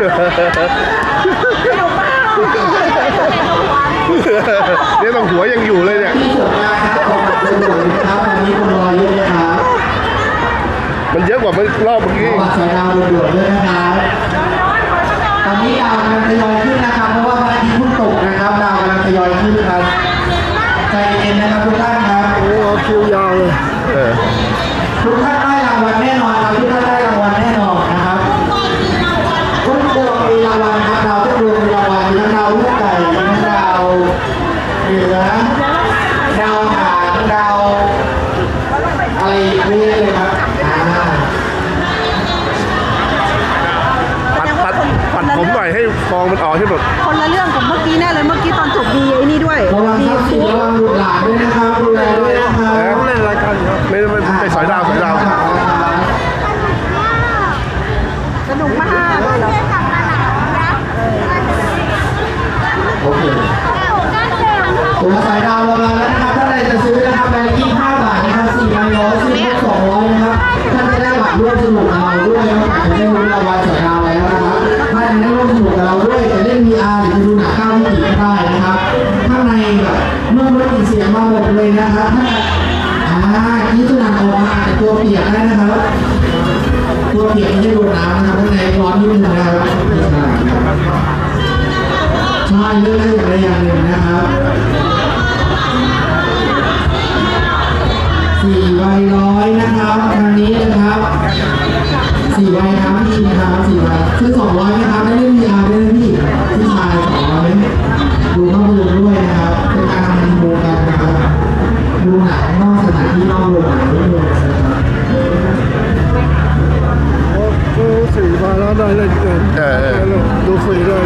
เนี่ยต้องหัวยังอยู่เลยเนี่ยที่สุดนะครับขอบคุณทุกคนนะครับวันนี้คุณรอเยอะนะครับมันเยอะกว่าเมื่อรอบเมื่อกี้ขอบัตรสายดาวด่วนๆด้วยนะครับตอนนี้ดาวกำลังทยอยขึ้นนะครับ เพราะว่าพระอาทิตย์เพิ่งตกนะครับดาวกำลังทยอยขึ้นครับใจเย็นนะครับทุกท่านครับโอ้เอาคิวยาวเลยเออทุกท่านได้รางวัลแน่นอนครับทุกท่านได้รางวัล ฟองมันออกให้แบบ คนละเรื่องกับเมื่อกี้แน่เลย เมื่อกี้ตอนจบมีไอ้นี่ด้วย ระวังมีทรัพย์สินระวังบุตรหลานด้วยนะครับ จะเล่น VR หรือจะดูหนังเก้ามิติก็ได้นะครับ ข้างในแบบเมื่อไม่มีเสียงมาหมดเลยนะครับถ้าอ่าที่ตุนันออกมาอาจจะตัวเปียกได้นะครับตัวเปียกไม่ใช่โดนน้ำนะครับข้างในร้อนนิดนึงนะครับใช่เลือกได้อย่างใดอย่างหนึ่งนะครับสี่ใบร้อยนะครับทางนี้นะครับสี่ใบครับพี่นะครับสี่ใบคือสองร้อยนะครับได้เล่น VR ด้วยน งนอกสถานที่นอกโรงหนังด้วยนะครับโอ้ดูสี่มาแล้วได้เล่นเกินเออเออดูฟรีด้วย